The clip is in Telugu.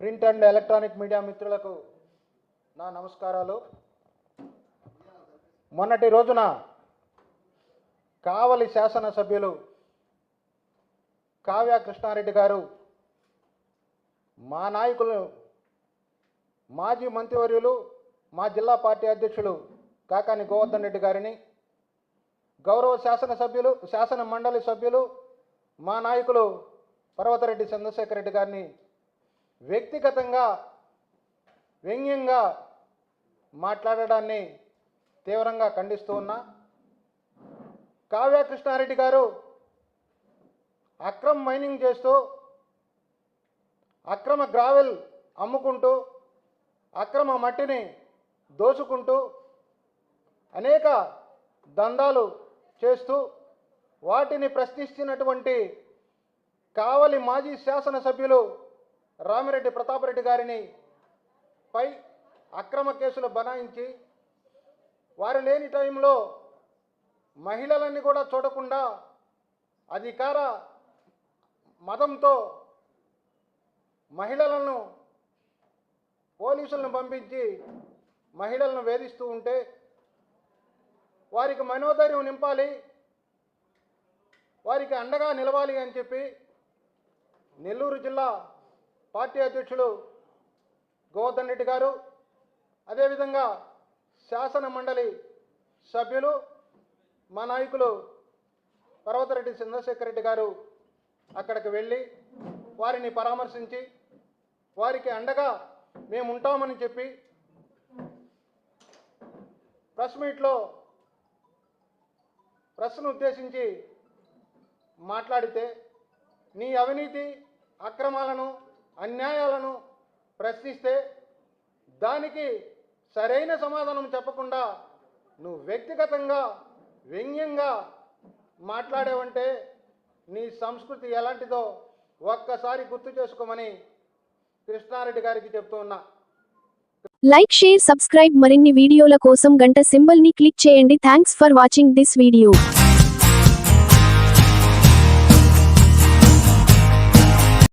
ప్రింట్ అండ్ ఎలక్ట్రానిక్ మీడియా మిత్రులకు నా నమస్కారాలు. మొన్నటి రోజున కావలి శాసనసభ్యులు కావ్య కృష్ణారెడ్డి గారు మా నాయకులు మాజీ మంత్రివర్యులు మా జిల్లా పార్టీ అధ్యక్షులు కాకాని గోవర్ధన్ రెడ్డి గారిని గౌరవ శాసనసభ్యులు శాసన మండలి సభ్యులు మా నాయకులు పర్వతరెడ్డి చంద్రశేఖర్ రెడ్డి గారిని వ్యక్తిగతంగా వ్యంగ్యంగా మాట్లాడడాన్ని తీవ్రంగా ఖండిస్తూ ఉన్నా కావ్య కృష్ణారెడ్డి గారు అక్రమ మైనింగ్ చేస్తూ అక్రమ గ్రావెల్ అమ్ముకుంటూ అక్రమ మట్టిని దోచుకుంటూ అనేక దందాలు చేస్తూ వాటిని ప్రశ్నిస్తున్నటువంటి కావలి మాజీ శాసనసభ్యులు రామిరెడ్డి ప్రతాపరెడ్డి గారిని పై అక్రమ కేసులు బనాయించి వారు లేని టైంలో మహిళలన్నీ కూడా చూడకుండా అధికార మతంతో మహిళలను పోలీసులను పంపించి మహిళలను వేధిస్తూ ఉంటే వారికి మనోధైర్యం నింపాలి వారికి అండగా నిలవాలి అని చెప్పి నెల్లూరు జిల్లా పార్టీ అధ్యక్షులు గోవర్ధన్ రెడ్డి గారు అదేవిధంగా శాసన మండలి సభ్యులు మా నాయకులు పర్వతరెడ్డి చంద్రశేఖర్ రెడ్డి గారు అక్కడికి వెళ్ళి వారిని పరామర్శించి వారికి అండగా మేము ఉంటామని చెప్పి ప్రెస్ మీట్లో ప్రెస్ను ఉద్దేశించి మాట్లాడితే నీ అవినీతి అక్రమాలను అన్యాయాలను ప్రశ్నిస్తే దానికి సరైన సమాధానం చెప్పకుండా నువ్వు వ్యక్తిగతంగా వ్యంగ్యంగా మాట్లాడావంటే నీ సంస్కృతి ఎలాంటిదో ఒక్కసారి గుర్తు చేసుకోమని కృష్ణారెడ్డి గారికి చెప్తూ ఉన్నా. లైక్ షేర్ సబ్స్క్రైబ్ మరిన్ని వీడియోల కోసం గంట సింబల్ని క్లిక్ చేయండి. Thanks for watching this video.